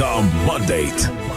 The Mandate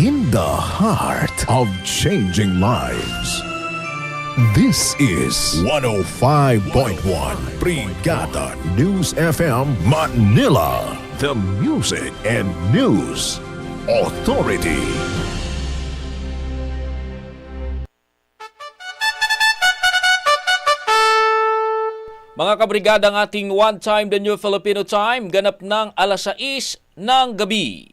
in the heart of changing lives. This is 105.1 Brigada News FM Manila. The Music and News Authority. Mga kabrigada ng ating One Time The New Filipino Time, ganap ng alas 6 ng gabi.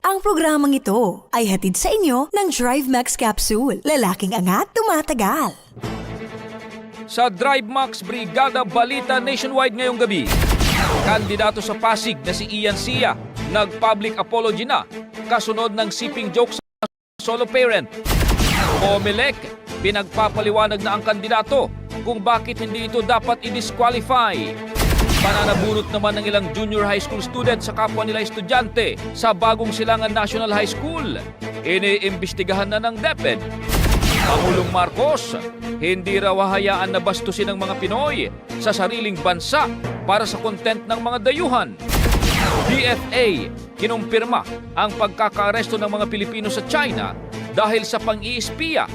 Ang programang ito ay hatid sa inyo ng Drive Max Capsule. Lalaking angat, tumatagal. Sa Drive Max Brigada Balita Nationwide ngayong gabi, kandidato sa Pasig na si Ian Sia nag-public apology na kasunod ng siping joke sa solo parent. Comelec, pinagpapaliwanag na ang kandidato kung bakit hindi ito dapat i-disqualify. Pananabunot naman ng ilang junior high school student sa kapwa nila estudyante sa bagong silangan National High School. Iniimbestigahan na ng DepEd. Pangulong Marcos, hindi raw hahayaan na bastusin ng mga Pinoy sa sariling bansa para sa content ng mga dayuhan. DFA, kinumpirma ang pagkakaaresto ng mga Pilipino sa China dahil sa pang-iispiya.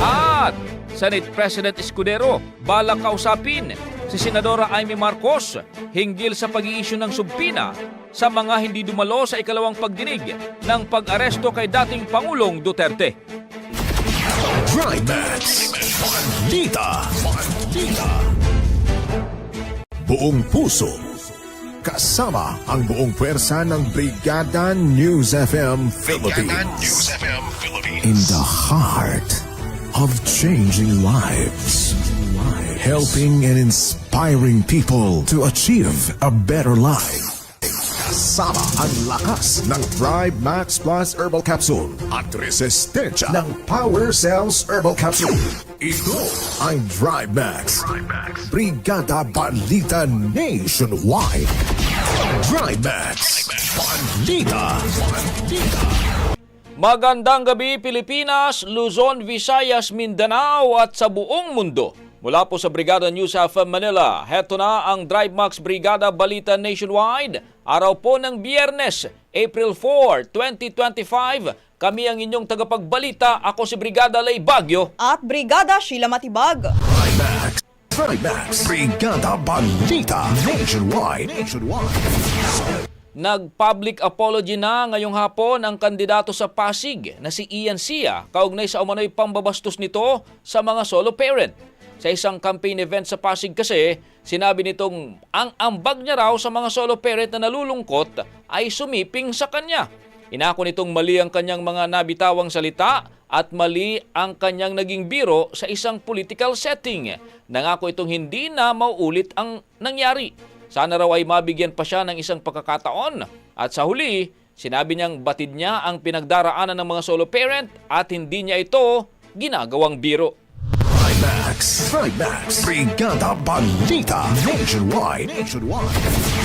At Senate President Escudero, balak kausapin si Senadora Amy Marcos hinggil sa pag-iisyu ng subpina sa mga hindi dumalo sa ikalawang pagdinig ng pag-aresto kay dating Pangulong Duterte. Buong puso. Kasama ang buong pwersa ng Brigada News FM Philippines. In the heart of changing lives. Helping and inspiring people to achieve a better life. Kasama ang lakas ng Thrive Max Plus Herbal Capsule at resistensya ng Power Cells Herbal Capsule. Ito ang Drive Max. Brigada Balita Nationwide. Drive Max. Balita. Magandang gabi Pilipinas, Luzon, Visayas, Mindanao at sa buong mundo. Mula po sa Brigada News of Manila, heto na ang Drive Max Brigada Balita Nationwide. Araw po ng Biyernes, April 4, 2025. Kami ang inyong tagapagbalita. Ako si Brigada Lay Bagyo. at Brigada Sheila Matibag. Drive Max. Drive Max. Brigada Balita Nationwide. Nationwide. Nag-public apology na ngayong hapon ang kandidato sa Pasig na si Ian Sia kaugnay sa umano'y pambabastos nito sa mga solo parent. Sa isang campaign event sa Pasig kasi, sinabi nitong ang ambag niya raw sa mga solo parent na nalulungkot ay sumiping sa kanya. Inako nitong mali ang kanyang mga nabitawang salita at mali ang kanyang naging biro sa isang political setting. Nangako itong hindi na mauulit ang nangyari. Sana raw ay mabigyan pa siya ng isang pagkakataon. At sa huli, sinabi niyang batid niya ang pinagdaraanan ng mga solo parent at hindi niya ito ginagawang biro. Max. Drive Max. Brigada Balita Nationwide. Nationwide.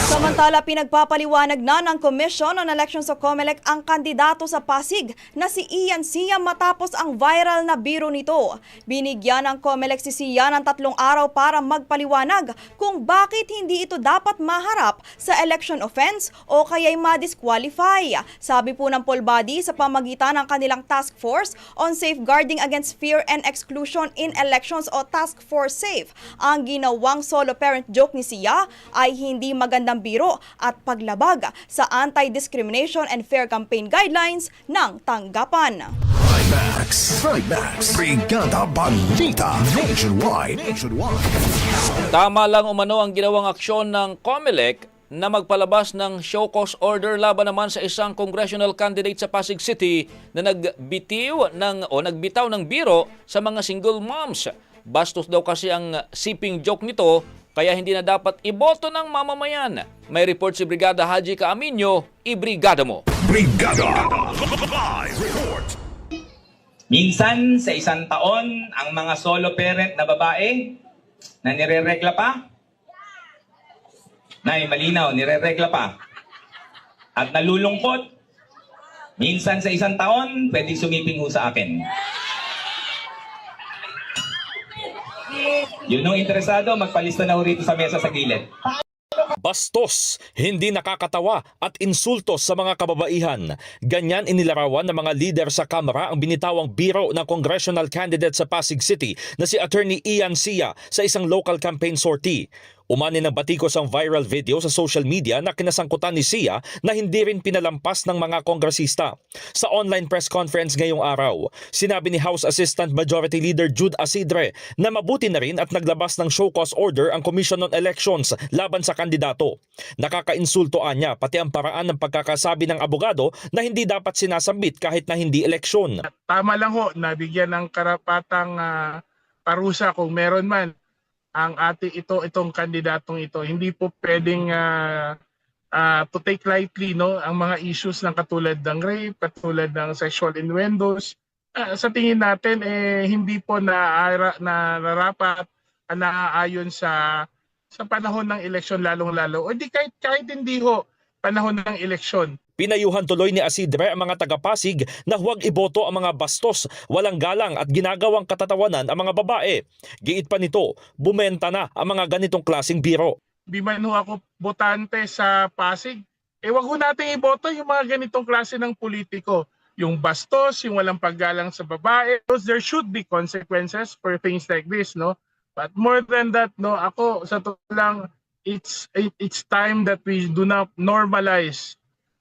Samantala, pinagpapaliwanag na ng Commission on Elections o COMELEC ang kandidato sa Pasig na si Ian Sia matapos ang viral na biro nito. Binigyan ng COMELEC si Sia ng tatlong araw para magpaliwanag kung bakit hindi ito dapat maharap sa election offense o kaya'y ma-disqualify. Sabi po ng poll body sa pamagitan ng kanilang task force on safeguarding against fear and exclusion in elections o task force safe. Ang ginawang solo parent joke ni Sia ay hindi magandang biro at paglabag sa anti-discrimination and fair campaign guidelines ng tanggapan. Max. Max. Brigada Balita Nationwide. Nationwide. Tama lang umano ang ginawang aksyon ng COMELEC na magpalabas ng show cause order laban naman sa isang congressional candidate sa Pasig City na nagbitiw ng o nagbitaw ng biro sa mga single moms. Bastos daw kasi ang siping joke nito kaya hindi na dapat iboto ng mamamayan. May report si Brigada Haji Kaaminyo, ibrigada mo. Brigada. Live report. Minsan sa isang taon, ang mga solo parent na babae na nireregla pa, Nay, malinaw, nireregla pa. At nalulungkot, minsan sa isang taon, pwedeng sumiping ho sa akin. Yun nung interesado, magpalista na ho rito sa mesa sa gilid. Bastos, hindi nakakatawa at insultos sa mga kababaihan. Ganyan inilarawan ng mga lider sa Kamara ang binitawang biro ng congressional candidate sa Pasig City na si Attorney Ian Sia sa isang local campaign sortie. Umani ng batikos ang viral video sa social media na kinasangkutan ni Sia na hindi rin pinalampas ng mga kongresista. Sa online press conference ngayong araw, sinabi ni House Assistant Majority Leader Jude Asidre na mabuti na rin at naglabas ng show cause order ang Commission on Elections laban sa kandidato. Nakakainsultoan niya pati ang paraan ng pagkakasabi ng abogado na hindi dapat sinasambit kahit na hindi eleksyon. Tama lang ho, nabigyan ng karapatang ah, parusa kung meron man ang ate ito itong kandidatong ito. Hindi po pwedeng ah, ah, to take lightly no ang mga issues ng katulad ng rape, katulad ng sexual innuendos. Ah, sa tingin natin eh hindi po na na narapat ah, naaayon sa sa panahon ng eleksyon lalong-lalo. O di kahit kahit hindi ho panahon ng eleksyon. Pinayuhan tuloy ni Asidre ang mga taga-Pasig na huwag iboto ang mga bastos, walang galang at ginagawang katatawanan ang mga babae. Giit pa nito, bumenta na ang mga ganitong klasing biro. di ho ako botante sa Pasig, eh wag ho natin iboto yung mga ganitong klase ng politiko. Yung bastos, yung walang paggalang sa babae. There should be consequences for things like this, no? But more than that, no, ako sa totoo lang, it's it- it's time that we do not normalize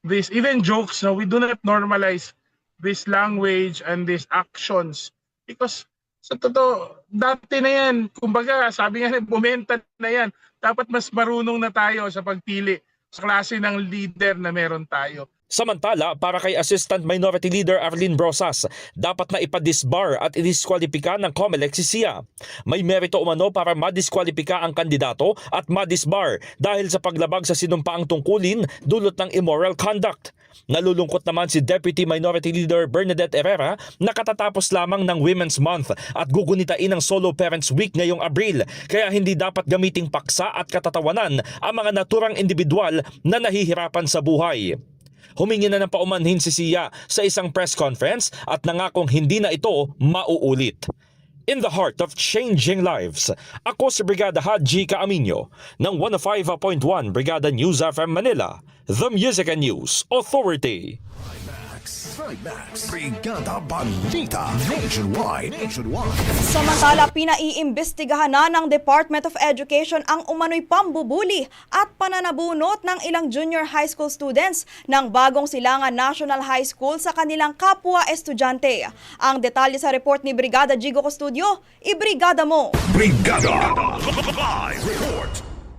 this, even jokes, no, we do not normalize this language and these actions. Because sa totoo, dati na yan, kumbaga sabi nga bumenta na yan, dapat mas marunong na tayo sa pagpili sa klase ng leader na meron tayo. Samantala, para kay Assistant Minority Leader Arlene Brosas, dapat na ipadisbar at idiskwalipika ng COMELEC si Sia. May merito umano para madiskwalipika ang kandidato at madisbar dahil sa paglabag sa sinumpaang tungkulin dulot ng immoral conduct. Nalulungkot naman si Deputy Minority Leader Bernadette Herrera na katatapos lamang ng Women's Month at gugunitain ng Solo Parents Week ngayong Abril kaya hindi dapat gamiting paksa at katatawanan ang mga naturang individual na nahihirapan sa buhay. Humingi na ng paumanhin si Sia sa isang press conference at nangakong hindi na ito mauulit. In the heart of changing lives, ako si Brigada Haji Kaaminyo ng 105.1 Brigada News FM Manila, The Music and News Authority. Trimax. Brigada Balita. Nationwide. Nationwide. Samantala, pinaiimbestigahan na ng Department of Education ang umano'y pambubuli at pananabunot ng ilang junior high school students ng bagong silangan National High School sa kanilang kapwa estudyante. Ang detalye sa report ni Brigada Jigo Custodio, ibrigada mo! Brigada. Live report.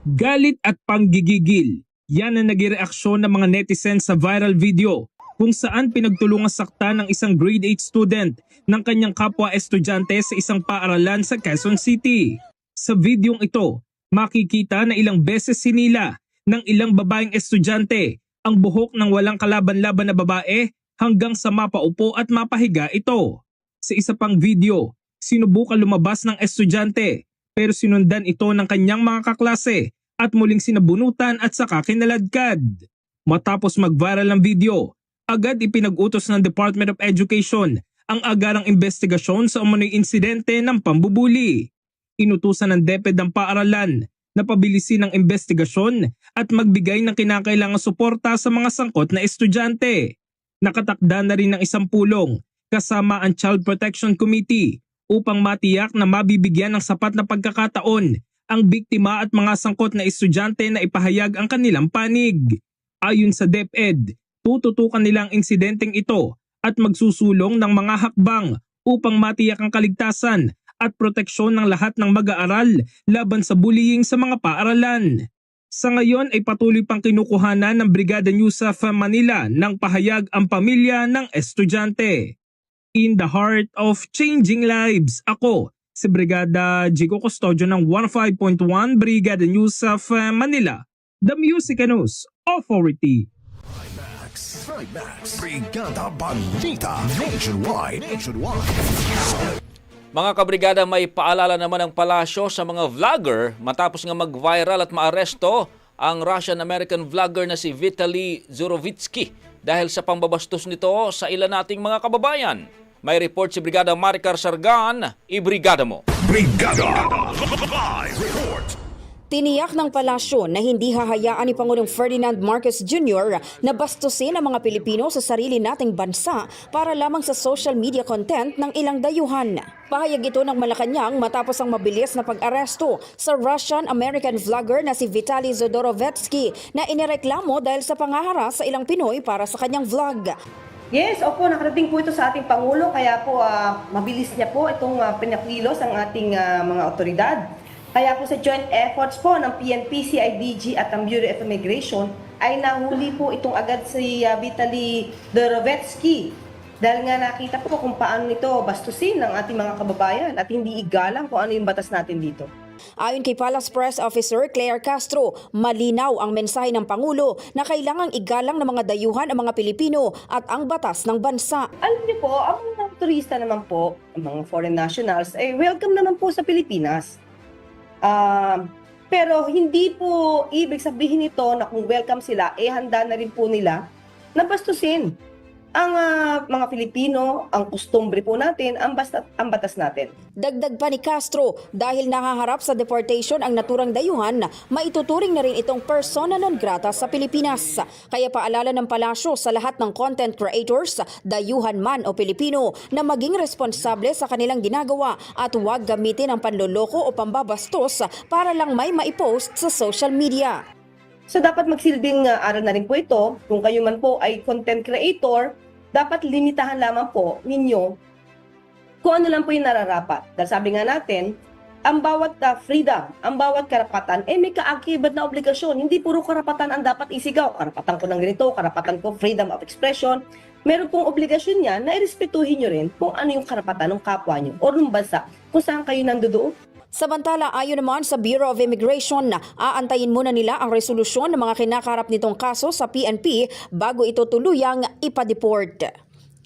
Galit at panggigigil. Yan ang naging reaksyon ng mga netizens sa viral video kung saan pinagtulungan sakta ng isang grade 8 student ng kanyang kapwa estudyante sa isang paaralan sa Quezon City. Sa videong ito, makikita na ilang beses sinila ng ilang babaeng estudyante ang buhok ng walang kalaban-laban na babae hanggang sa mapaupo at mapahiga ito. Sa isa pang video, sinubukan lumabas ng estudyante pero sinundan ito ng kanyang mga kaklase at muling sinabunutan at saka kinaladkad. Matapos mag-viral ang video, agad ipinag-utos ng Department of Education ang agarang investigasyon sa umano'y insidente ng pambubuli. Inutusan ng DepEd ang paaralan na pabilisin ang investigasyon at magbigay ng kinakailangang suporta sa mga sangkot na estudyante. Nakatakda na rin ng isang pulong kasama ang Child Protection Committee upang matiyak na mabibigyan ng sapat na pagkakataon ang biktima at mga sangkot na estudyante na ipahayag ang kanilang panig. Ayon sa DepEd, tututukan nila ang insidenteng ito at magsusulong ng mga hakbang upang matiyak ang kaligtasan at proteksyon ng lahat ng mag-aaral laban sa bullying sa mga paaralan. Sa ngayon ay patuloy pang kinukuhanan ng Brigada of Manila ng pahayag ang pamilya ng estudyante. In the heart of changing lives, ako si Brigada Jigo Custodio ng 15.1 Brigada of Manila, the Music News Authority. Trimax. Trimax. Brigada Balita. Nationwide. Nationwide. Mga kabrigada, may paalala naman ang palasyo sa mga vlogger matapos nga mag-viral at maaresto ang Russian-American vlogger na si Vitaly Zurovitsky dahil sa pambabastos nito sa ilan nating mga kababayan. May report si Brigada Maricar Sargan, ibrigada mo. Brigada. Live report. Tiniyak ng palasyo na hindi hahayaan ni Pangulong Ferdinand Marcos Jr. na bastusin ang mga Pilipino sa sarili nating bansa para lamang sa social media content ng ilang dayuhan. Pahayag ito ng Malacanang matapos ang mabilis na pag-aresto sa Russian-American vlogger na si Vitaly Zodorovetsky na inireklamo dahil sa pangahara sa ilang Pinoy para sa kanyang vlog. Yes, opo, nakarating po ito sa ating Pangulo, kaya po ah, mabilis niya po itong uh, pinakilos ang ating ah, mga otoridad. Kaya po sa joint efforts po ng PNP, CIDG at ang Bureau of Immigration ay nahuli po itong agad si uh, Vitaly Dorovetsky. Dahil nga nakita po kung paano nito bastusin ng ating mga kababayan at hindi igalang kung ano yung batas natin dito. Ayon kay Palace Press Officer Claire Castro, malinaw ang mensahe ng Pangulo na kailangang igalang ng mga dayuhan ang mga Pilipino at ang batas ng bansa. Alam niyo po, ang mga turista naman po, ang mga foreign nationals, eh welcome naman po sa Pilipinas. Ah, pero hindi po ibig sabihin nito na kung welcome sila, eh handa na rin po nila na bastusin ang ah, mga Pilipino, ang kustumbre po natin, ang, basta, ang batas natin. Dagdag pa ni Castro, dahil nakaharap sa deportation ang naturang dayuhan, maituturing na rin itong persona non grata sa Pilipinas. Kaya paalala ng palasyo sa lahat ng content creators, dayuhan man o Pilipino, na maging responsable sa kanilang ginagawa at huwag gamitin ang panloloko o pambabastos para lang may maipost sa social media. So dapat magsilbing ah, aral na rin po ito. Kung kayo man po ay content creator, dapat limitahan lamang po ninyo kung ano lang po yung nararapat. Dahil sabi nga natin, ang bawat ah, freedom, ang bawat karapatan, eh may kaakibat na obligasyon. Hindi puro karapatan ang dapat isigaw. Karapatan ko ng ganito, karapatan ko freedom of expression. Meron pong obligasyon niya na irespetuhin nyo rin kung ano yung karapatan ng kapwa nyo o ng bansa kung saan kayo nandoon. Samantala, ayon naman sa Bureau of Immigration, aantayin muna nila ang resolusyon ng mga kinakarap nitong kaso sa PNP bago ito tuluyang ipadeport.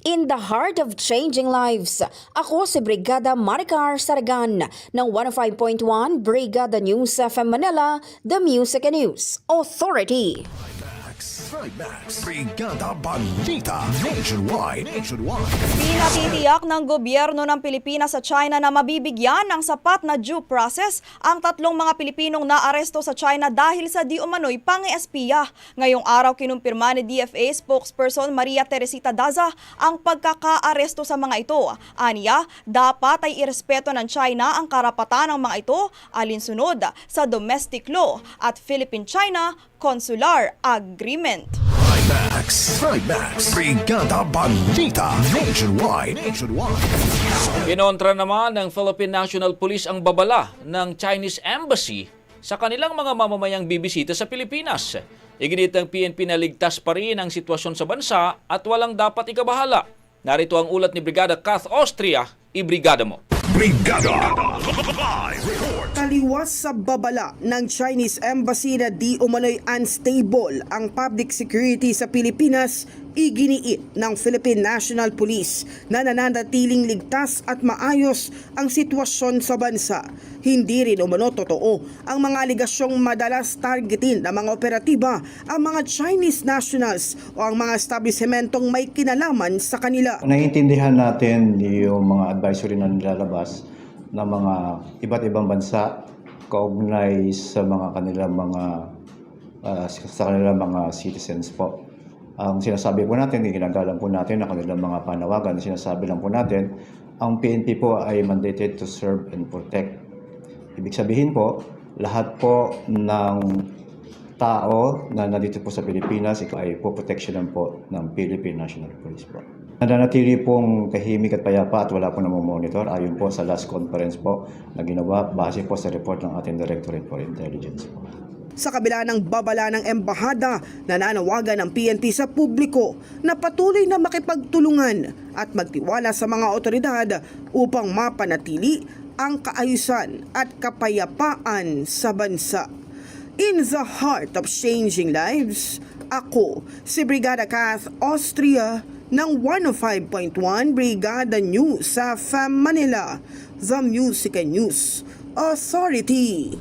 In the heart of changing lives, ako si Brigada Maricar Saragan ng 105.1 Brigada News FM Manila, The Music and News Authority. Trimax, Brigada Balita, Nationwide, Nationwide. Pinatitiyak ng gobyerno ng Pilipinas sa China na mabibigyan ng sapat na due process ang tatlong mga Pilipinong naaresto sa China dahil sa di umano'y pang-espiya. Ngayong araw kinumpirma ni DFA spokesperson Maria Teresita Daza ang pagkakaaresto sa mga ito. Aniya, dapat ay irespeto ng China ang karapatan ng mga ito alinsunod sa domestic law at Philippine-China Consular Agreement. Trimax, Trimax, Brigada Balita, Nationwide, Nationwide. Kinontra naman ng Philippine National Police ang babala ng Chinese Embassy sa kanilang mga mamamayang bibisita sa Pilipinas. Iginit ng PNP na ligtas pa rin ang sitwasyon sa bansa at walang dapat ikabahala. Narito ang ulat ni Brigada Kath Austria, ibrigada mo. Brigada, live sa babala ng Chinese Embassy na di umano'y unstable ang public security sa Pilipinas, iginiit ng Philippine National Police na nananatiling ligtas at maayos ang sitwasyon sa bansa. Hindi rin umano totoo ang mga aligasyong madalas targetin ng mga operatiba ang mga Chinese nationals o ang mga establishmentong may kinalaman sa kanila. Naiintindihan natin yung mga advisory na nilalabas ng mga iba't ibang bansa kaugnay sa mga kanilang mga ah, sa kanilang mga citizens po. Ang sinasabi po natin, ginagalang po natin ang kanilang mga panawagan, sinasabi lang po natin, ang PNP po ay mandated to serve and protect. Ibig sabihin po, lahat po ng tao na nandito po sa Pilipinas ito ay po proteksyonan po ng Philippine National Police po. Nananatili pong tahimik at payapa at wala po namomonitor ayon po sa last conference po na ginawa base po sa report ng ating Directorate for Intelligence po. Sa kabila ng babala ng embahada, nananawagan ng PNP sa publiko na patuloy na makipagtulungan at magtiwala sa mga otoridad upang mapanatili ang kaayusan at kapayapaan sa bansa. In the heart of changing lives, ako si Brigada Kath Austria ng 105.1 Brigada News sa FAM Manila, The Music and News Authority.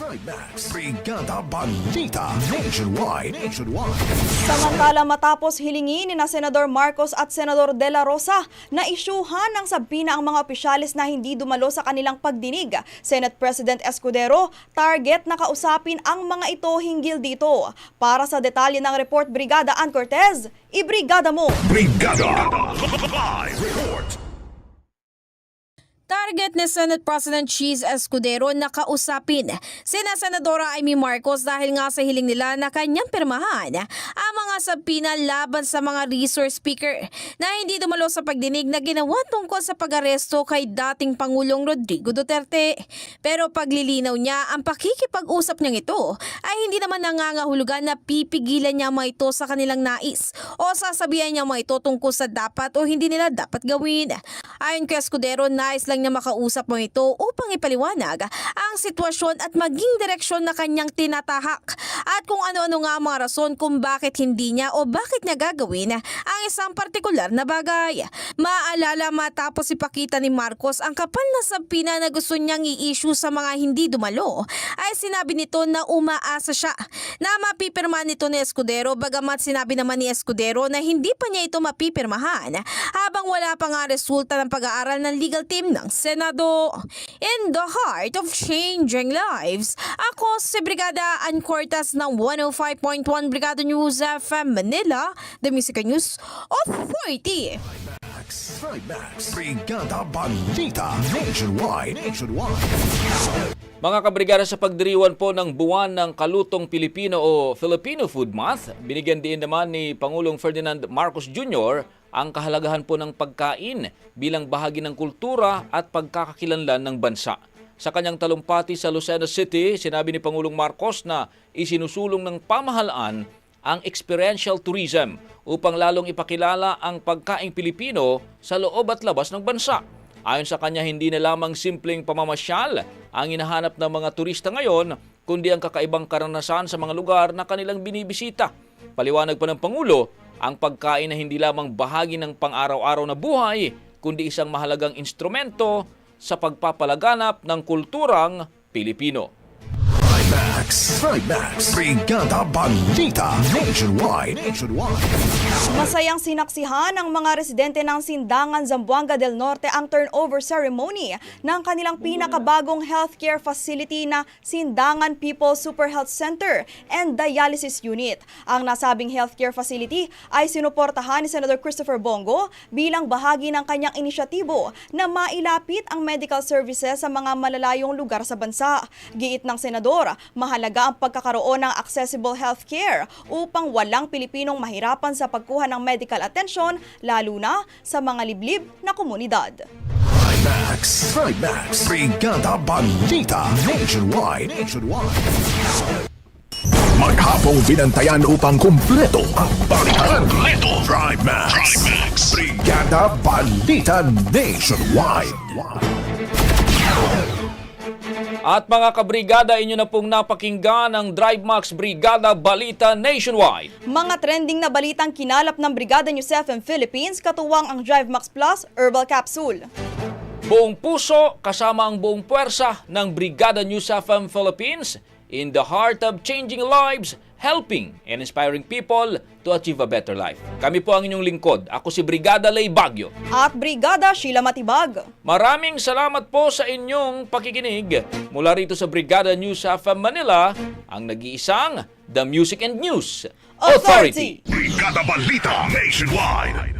Trimax, Brigada Balita, Nationwide, Nationwide. Samantala matapos hilingin ni na Senador Marcos at Senador De La Rosa na isyuhan ng sabina ang mga opisyalis na hindi dumalo sa kanilang pagdinig. Senate President Escudero, target na kausapin ang mga ito hinggil dito. Para sa detalye ng report Brigada Ann Cortez, ibrigada mo! Brigada, live report. Target ni Senate President Cheese Escudero na kausapin sina Senadora Amy Marcos dahil nga sa hiling nila na kanyang pirmahan ang mga sabina laban sa mga resource speaker na hindi dumalo sa pagdinig na ginawa tungkol sa pag-aresto kay dating Pangulong Rodrigo Duterte. Pero paglilinaw niya ang pakikipag-usap niyang ito ay hindi naman nangangahulugan na pipigilan niya mga ito sa kanilang nais o sasabihan niya mga ito tungkol sa dapat o hindi nila dapat gawin. Ayon kay Escudero, nais lang niya makausap mo ito upang ipaliwanag ang sitwasyon at maging direksyon na kanyang tinatahak at kung ano-ano nga ang mga rason kung bakit hindi niya o bakit niya gagawin ang isang partikular na bagay. Maalala matapos ipakita ni Marcos ang kapal na sabina na gusto niyang i-issue sa mga hindi dumalo ay sinabi nito na umaasa siya na mapipirma nito ni Escudero bagamat sinabi naman ni Escudero na hindi pa niya ito mapipirmahan habang wala pa nga resulta ng pag-aaral ng legal team ng Senado. In the heart of changing lives, ako si Brigada Ann Cortas ng 105.1 Brigada News FM Manila, The Music News Authority. Trimax, Brigada Balita, Nationwide, Nationwide. Mga kabrigada sa pagdiriwan po ng buwan ng kalutong Pilipino o Filipino Food Month, binigyan din naman ni Pangulong Ferdinand Marcos Jr. ang kahalagahan po ng pagkain bilang bahagi ng kultura at pagkakakilanlan ng bansa. Sa kanyang talumpati sa Lucena City, sinabi ni Pangulong Marcos na isinusulong ng pamahalaan ang experiential tourism upang lalong ipakilala ang pagkaing Pilipino sa loob at labas ng bansa. Ayon sa kanya, hindi na lamang simpleng pamamasyal ang hinahanap ng mga turista ngayon, kundi ang kakaibang karanasan sa mga lugar na kanilang binibisita. Paliwanag pa ng Pangulo, ang pagkain na hindi lamang bahagi ng pang-araw-araw na buhay, kundi isang mahalagang instrumento sa pagpapalaganap ng kulturang Pilipino. Trimax, Trimax, Brigada Balita Nationwide. Nationwide. Masayang sinaksihan ng mga residente ng Sindangan, Zamboanga del Norte ang turnover ceremony ng kanilang pinakabagong healthcare facility na Sindangan People Super Health Center and Dialysis Unit. Ang nasabing healthcare facility ay sinuportahan ni Senator Christopher Bongo bilang bahagi ng kanyang inisyatibo na mailapit ang medical services sa mga malalayong lugar sa bansa. Giit ng senador, mahalaga ang pagkakaroon ng accessible healthcare upang walang Pilipinong mahirapan sa pagkuha ng medical attention lalo na sa mga liblib na komunidad. Trimax, Trimax, Brigada Balita Nationwide. Nationwide. Maghapong binantayan upang kumpleto ang balikan. Kumpleto. Trimax, Brigada Balita Nationwide. At mga kabrigada, inyo na pong napakinggan ang Drive Max Brigada Balita Nationwide. Mga trending na balitang kinalap ng Brigada News FM Philippines katuwang ang Drive Max Plus Herbal Capsule. Buong puso kasama ang buong puwersa ng Brigada News FM Philippines in the heart of changing lives, helping and inspiring people to achieve a better life. Kami po ang inyong lingkod. Ako si Brigada Lay Bagyo. At Brigada Sheila Matibag. Maraming salamat po sa inyong pakikinig. Mula rito sa Brigada News FM Manila, ang nag-iisang The Music and News Authority. Brigada Balita Nationwide.